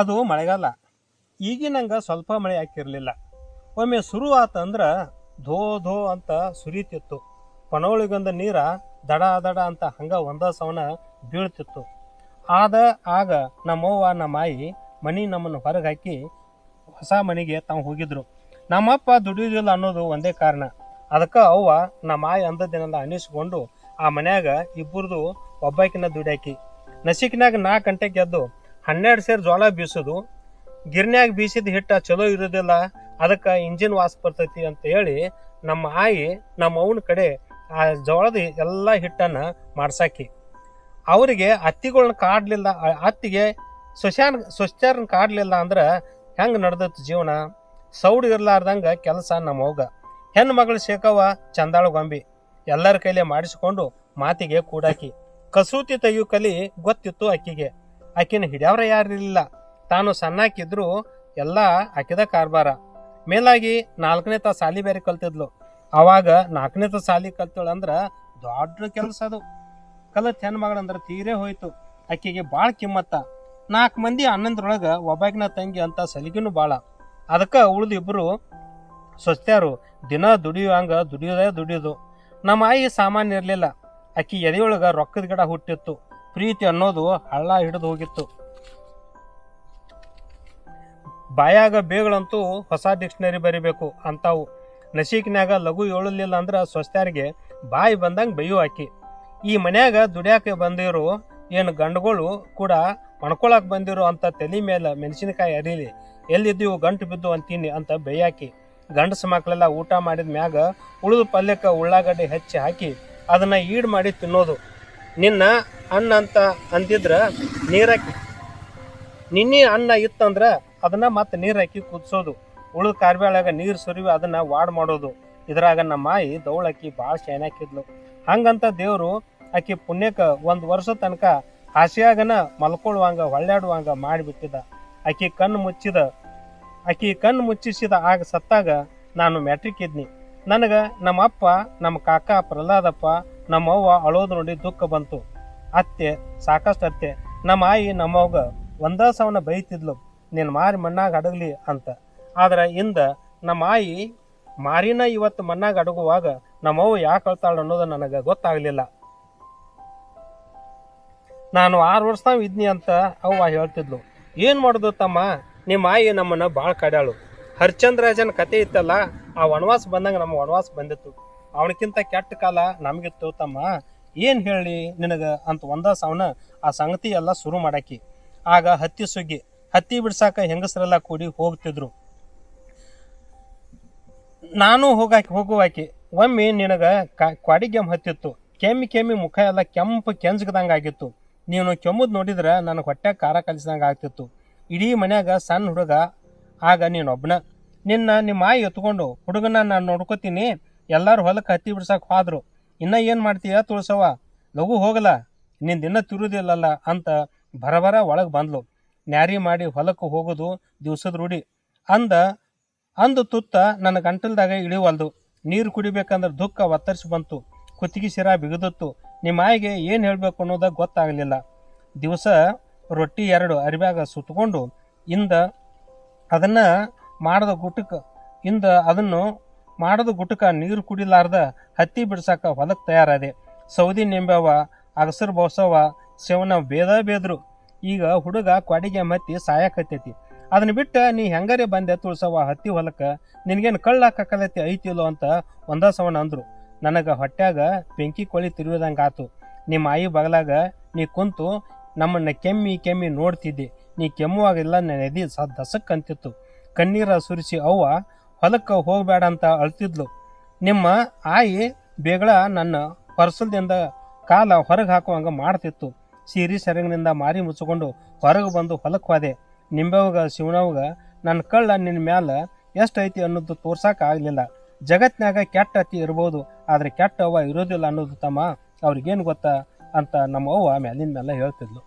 ಅದು ಮಳೆಗಾಲ. ಈಗಿನಂಗ ಸ್ವಲ್ಪ ಮಳೆ ಹಾಕಿರಲಿಲ್ಲ ಒಮ್ಮೆ ಶುರು ಅಂದ್ರೆ ಧೋ ಧೋ ಅಂತ ಸುರಿತಿತ್ತು. ಪನವಳಿಗೊಂದ ನೀರ ದಡ ದಡ ಅಂತ ಹಂಗ ಒಂದ ಸವನ ಬೀಳ್ತಿತ್ತು. ಆದ ಆಗ ನಮ್ಮವ್ವ ನಮ್ಮ ಆಯಿ ಮನಿ ನಮ್ಮನ್ನು ಹೊರಗೆ ಹಾಕಿ ಹೊಸ ಮನೆಗೆ ತಾವು ಹೋಗಿದ್ರು. ನಮ್ಮಪ್ಪ ದುಡಿಯೋದಿಲ್ಲ ಅನ್ನೋದು ಒಂದೇ ಕಾರಣ. ಅದಕ್ಕೆ ಅವ್ವ ನಮ್ಮ ಆಯಿ ಅಂದದಿನೆಲ್ಲ ಅನಿಸ್ಕೊಂಡು ಆ ಮನ್ಯಾಗ ಇಬ್ಬರದು ಒಬ್ಬಾಕಿನ ದುಡ್ಯಾಕಿ. ನಸಿಕಿನಾಗ ನಾಲ್ಕು ಗಂಟೆಗೆ ಎದ್ದು ಹನ್ನೆರಡು ಸೇರು ಜೋಳ ಬೀಸೋದು. ಗಿರ್ನ್ಯಾಗ ಬೀಸಿದ ಹಿಟ್ಟ ಚಲೋ ಇರೋದಿಲ್ಲ, ಅದಕ್ಕೆ ಇಂಜಿನ್ ವಾಸ ಬರ್ತೈತಿ ಅಂತ ಹೇಳಿ ನಮ್ಮ ಆಯಿ, ನಮ್ಮ ಅವನ ಕಡೆ ಆ ಜೋಳದ ಎಲ್ಲ ಹಿಟ್ಟನ್ನು ಮಾಡ್ಸಾಕಿ. ಅವರಿಗೆ ಅತ್ತಿಗಳನ್ನ ಕಾಡಲಿಲ್ಲ ಅತ್ತಿಗೆ ಸೊಸ್ಯಾನ್ ಸೊಸ್ಯಾರನ್ನ ಕಾಡಲಿಲ್ಲ ಅಂದ್ರೆ ಹೆಂಗೆ ನಡೆದತ್ತು ಜೀವನ? ಸೌಡು ಇರಲಾರ್ದಂಗೆ ಕೆಲಸ ನಮ್ಮ ಹೋಗ ಹೆಣ್ಣು ಮಗಳು ಶೇಕವ್ವ ಚಂದಾಳ ಗೊಂಬಿ. ಎಲ್ಲರ ಕೈಲೇ ಮಾಡಿಸಿಕೊಂಡು ಮಾತಿಗೆ ಕೂಡಾಕಿ. ಕಸೂತಿ ತೆಗಿಯೋ ಕಲಿ ಗೊತ್ತಿತ್ತು ಆಕಿಗೆ ಆಕಿನ ಹಿಡಿಯವ್ರ ಯಾರಿರಲಿಲ್ಲ ತಾನು ಸಣ್ಣಾಕಿದ್ರು ಎಲ್ಲ ಆಕಿದ ಕಾರ್ಬಾರ. ಮೇಲಾಗಿ ನಾಲ್ಕನೇ ತಾ ಸಾಲಿ ಬೇರೆ ಕಲ್ತಿದ್ಲು. ಅವಾಗ ನಾಲ್ಕನೇ ತಾ ಸಾಲಿ ಕಲ್ತಳು ಅಂದ್ರ ದೊಡ್ಡ ಕೆಲಸ ಅದು. ಕಲತ್ ಮಗಳಂದ್ರ ತೀರೇ ಹೋಯ್ತು. ಆಕೆಗೆ ಭಾಳ ಕಿಮ್ಮತ್ತ. ನಾಲ್ಕು ಮಂದಿ ಅಣ್ಣಂದ್ರೊಳಗ ಒಬ್ಬಾಕಿನ ತಂಗಿ ಅಂತ ಸಲಿಗೆನೂ ಭಾಳ ಅದಕ್ಕೆ ಉಳಿದು ಇಬ್ರು ಸ್ವಸ್ತ್ಯಾರು ದಿನ ದುಡಿಯುವಂಗ ದುಡಿಯೋದೇ ದುಡಿಯೋದು. ನಮ್ಮ ಆಯಿ ಸಾಮಾನ್ಯ ಇರಲಿಲ್ಲ. ಆಕಿ ಎದೆಯೊಳಗ ರೊಕ್ಕದ ಗಿಡ ಹುಟ್ಟಿತ್ತು. ಪ್ರೀತಿ ಅನ್ನೋದು ಹಳ್ಳ ಹಿಡಿದು ಹೋಗಿತ್ತು. ಬಾಯಾಗ ಬೇಗಳಂತೂ ಹೊಸ ಡಿಕ್ಷನರಿ ಬರಿಬೇಕು ಅಂತಾವು. ನಶೀಕ್ನ್ಯಾಗ ಲಘು ಏಳಲಿಲ್ಲ ಅಂದ್ರೆ ಸ್ವಸ್ಥರಿಗೆ ಬಾಯಿ ಬಂದಂಗೆ ಬೈಯು ಹಾಕಿ ಈ ಮನ್ಯಾಗ ದುಡಿಯಾಕೆ ಬಂದಿರೋ ಏನು ಗಂಡುಗಳು ಕೂಡ ಒಣ್ಕೊಳಕ್ ಬಂದಿರೋ ಅಂತ ತಲೆ ಮೇಲೆ ಮೆಣಸಿನಕಾಯಿ ಅರಿಲಿ ಎಲ್ಲಿದ್ದೀವು ಗಂಟು ಬಿದ್ದು ಅಂತೀನಿ ಅಂತ ಬೈಯಾಕಿ. ಗಂಡಸ ಮಕ್ಕಳೆಲ್ಲ ಊಟ ಮಾಡಿದ ಮ್ಯಾಗ ಉಳಿದು ಪಲ್ಯಕ್ಕೆ ಉಳ್ಳಾಗಡ್ಡೆ ಹೆಚ್ಚಿ ಹಾಕಿ, ಅದನ್ನ ಈಡ್ ಮಾಡಿ ತಿನ್ನೋದು. ನಿನ್ನ ಅನ್ನ ಅಂತ ಅಂದಿದ್ರ ನೀರಾಕಿ ನಿನ್ನೆ ಅನ್ನ ಇತ್ತಂದ್ರ ಅದನ್ನ ಮತ್ತೆ ನೀರ್ ಹಾಕಿ ಕುದಿಸೋದು. ಉಳಿದ ಕಾರ್ಬ್ಯಾಳಾಗ ನೀರು ಸುರಿವಿ ಅದನ್ನ ವಾಡ್ ಮಾಡೋದು. ಇದ್ರಾಗ ನಮ್ಮ ಮಾಯಿ ದೌಳಕ್ಕಿ ಭಾಳ ಶೈನಾಕಿದ್ಲು ಹಂಗಂತ ದೇವರು ಆಕಿ ಪುಣ್ಯಕ್ಕ ಒಂದು ವರ್ಷ ತನಕ ಹಸಿಯಾಗನ ಮಲ್ಕೊಳ್ಳುವಂಗ ಹೊಳ್ಳಾಡುವಂಗ ಮಾಡಿಬಿಟ್ಟಿದ. ಆಕಿ ಕಣ್ಣು ಮುಚ್ಚಿದ, ಆಕಿ ಕಣ್ಣು ಮುಚ್ಚಿಸಿದ ಆಗ ಸತ್ತಾಗ ನಾನು ಮ್ಯಾಟ್ರಿಕ್ ಇದ್ನಿ. ನನಗ ನಮ್ಮ ಅಪ್ಪ ನಮ್ಮ ಕಾಕ ಪ್ರಹ್ಲಾದಪ್ಪ ನಮ್ಮ ಅವ್ವ ಅಳೋದು ನೋಡಿ ದುಃಖ ಬಂತು. ಅತ್ತೆ ಸಾಕಷ್ಟು ಅತ್ತೆ ನಮ್ಮ ಆಯಿ ನಮ್ಮವ್ಗ ಒಂದೇ ಸವನ ಬೈತಿದ್ಲು. ನೀನು ಮಾರಿ ಮಣ್ಣಾಗ ಅಡಗಲಿ ಅಂತ. ಆದ್ರೆ ಇಂದ ನಮ್ಮ ಆಯಿ ಮಾರಿನ ಇವತ್ತು ಮಣ್ಣಾಗ ಅಡಗುವಾಗ ನಮ್ಮವ್ವ ಯಾಕೆ ಅಳ್ತಾಳ ಅನ್ನೋದು ನನಗೆ ಗೊತ್ತಾಗ್ಲಿಲ್ಲ. ನಾನು ಆರು ವರ್ಷ ಇದ್ನಿ ಅಂತ ಅವ್ವ ಹೇಳ್ತಿದ್ಲು. ಏನು ಮಾಡೋದು ತಮ್ಮ? ನಿಮ್ಮ ಆಯಿ ನಮ್ಮನ್ನ ಭಾಳ ಕಡ್ಯಾಳು. ಹರಿಚಂದ್ರಾಜನ ಕತೆ ಇತ್ತಲ್ಲ, ಆ ವನವಾಸ ಬಂದಂಗೆ ನಮ್ಮ ವನವಾಸ ಬಂದಿತ್ತು. ಅವನಕ್ಕಿಂತ ಕೆಟ್ಟ ಕಾಲ ನಮಗಿತ್ತು ತಮ್ಮ. ಏನು ಹೇಳಿ ನಿನಗೆ? ಅಂತ ಒಂದ ಸಾವನ ಆ ಸಂಗತಿ ಎಲ್ಲ ಶುರು ಮಾಡಾಕಿ. ಆಗ ಹತ್ತಿ ಸುಗ್ಗಿ, ಹತ್ತಿ ಬಿಡ್ಸಾಕ ಹೆಂಗಸರೆಲ್ಲ ಕೂಡಿ ಹೋಗ್ತಿದ್ರು. ನಾನು ಹೋಗಾಕಿ, ಹೋಗುವಾಕಿ, ಒಮ್ಮೆ ನಿನಗ ಕ್ವಾಡಿಗೆಮ್ ಹತ್ತಿತ್ತು. ಕೆಮ್ಮಿ ಕೆಮ್ಮಿ ಮುಖ ಎಲ್ಲ ಕೆಂಪು ಕೆಂಜಗದಂಗ ಆಗಿತ್ತು. ನೀನು ಕೆಮ್ಮುದು ನೋಡಿದ್ರೆ ನನಗೆ ಹೊಟ್ಟೆ ಖಾರ ಕಲಿಸಿದಂಗ ಆಗ್ತಿತ್ತು. ಇಡೀ ಮನ್ಯಾಗ ಸಣ್ಣ ಹುಡುಗ, ಆಗ ನೀನೊಬ್ಬನ ನಿನ್ನ ನಿಮ್ಮ ಮಾಯಿ ಎತ್ಕೊಂಡು, ಹುಡುಗನ ನಾನು ನೋಡ್ಕೋತೀನಿ. ಎಲ್ಲಾರು ಹೊಲಕ್ಕೆ ಹತ್ತಿ ಬಿಡ್ಸಕ್ ಹೋದ್ರು. ಇನ್ನ ಏನು ಮಾಡ್ತೀಯ ತುಳಸವ್ವ? ಲಘು ಹೋಗಲ್ಲ. ನಿನ್ ದಿನ ತಿರುದಿಲ್ಲಲ್ಲ ಅಂತ ಬರಬರ ಒಳಗೆ ಬಂದ್ಲು. ನ್ಯಾರಿ ಮಾಡಿ ಹೊಲಕ್ಕೆ ಹೋಗೋದು ದಿವ್ಸದ ರೂಢಿ. ಅಂದ, ಅಂದು ತುತ್ತ ನನ್ನ ಗಂಟಲ್ದಾಗ ಇಳಿವಲ್ದು. ನೀರು ಕುಡಿಬೇಕಂದ್ರೆ ದುಃಖ ಒತ್ತರಿಸಿ ಬಂತು. ಕುತ್ತಿಗೆ ಶಿರ ಬಿಗಿದತ್ತು. ನಿಮ್ಮ ಆಯಿಗೆ ಏನು ಹೇಳಬೇಕು ಅನ್ನೋದ ಗೊತ್ತಾಗಲಿಲ್ಲ. ದಿವಸ ರೊಟ್ಟಿ ಎರಡು ಅರಿಬ್ಯಾಗ ಸುತ್ತಕೊಂಡು ಇಂದ ಅದನ್ನ ಮಾಡಿದ ಗುಟ್ಟಕ್ಕೆ ಇಂದ ಅದನ್ನು ಮಾಡದ ಗುಟಕ ನೀರು ಕುಡಿಲಾರ್ದ ಹತ್ತಿ ಬಿಡ್ಸಾಕ ಹೊಲಕ್ಕೆ ತಯಾರಾದೆ. ಸೌದಿ ನಿಂಬೆವ ಅಗಸರು ಬೋಸವ ಶಿವನ ಬೇದ ಬೇದ್ರು. ಈಗ ಹುಡುಗ ಕ್ವಾಡಿಗೆ ಮತ್ತಿ ಸಾಯಕತ್ತೈತಿ. ಅದನ್ನ ಬಿಟ್ಟು ನೀ ಹೆಂಗಾರೆ ಬಂದೆ ತುಳ್ಸವ ಹತ್ತಿ ಹೊಲಕ್ಕೆ? ನಿನಗೇನು ಕಳ್ಳ ಕಕ್ಕಲತ್ತಿ ಐತಿಲ್ಲೋ ಅಂತ ಒಂದ ಸವನ ಅಂದ್ರು. ನನಗೆ ಹೊಟ್ಯಾಗ ಬೆಂಕಿ ಕೊಳಿ ತಿರುವುದಂಗ ಆತು. ನಿಮ್ಮ ಆಯಿ ಬಗಲಾಗ ನೀ ಕುಂತು ನಮ್ಮನ್ನ ಕೆಮ್ಮಿ ಕೆಮ್ಮಿ ನೋಡ್ತಿದ್ದೆ. ನೀ ಕೆಮ್ಮುವಾಗೆಲ್ಲ ನನ್ನ ಎದಿ ಸ ದಸಕ್ಕಂತಿತ್ತು. ಕಣ್ಣೀರ ಸುರಿಸಿ ಅವ್ವ ಹೊಲಕ್ಕೆ ಹೋಗಬೇಡ ಅಂತ ಅಳ್ತಿದ್ಲು. ನಿಮ್ಮ ಆಯಿ ಬೇಗಳ ನನ್ನ ಪರ್ಸಲ್ದಿಂದ ಕಾಲ ಹೊರಗೆ ಹಾಕುವಂಗೆ ಮಾಡ್ತಿತ್ತು. ಸೀರಿ ಸೆರಗಿನಿಂದ ಮಾರಿ ಮುಚ್ಚಿಕೊಂಡು ಹೊರಗೆ ಬಂದು ಹೊಲಕ್ಕೆ ಹೋದೆ. ನಿಂಬೆವಾಗ ಶಿವನವಾಗ ನನ್ನ ಕಳ್ಳ ನಿನ್ನ ಮ್ಯಾಲ ಎಷ್ಟು ಐತಿ ಅನ್ನೋದು ತೋರ್ಸಕ್ಕೆ ಆಗಲಿಲ್ಲ. ಜಗತ್ತಿನಾಗ ಕೆಟ್ಟ ಅತಿ ಇರ್ಬೋದು, ಆದರೆ ಕೆಟ್ಟ ಅವ್ವ ಇರೋದಿಲ್ಲ ಅನ್ನೋದು ತಮ್ಮ ಅವ್ರಿಗೇನು ಗೊತ್ತಾ ಅಂತ ನಮ್ಮ ಅವ್ವ ಮ್ಯಾಲಿನ ಮೇಲೆ ಹೇಳ್ತಿದ್ಲು.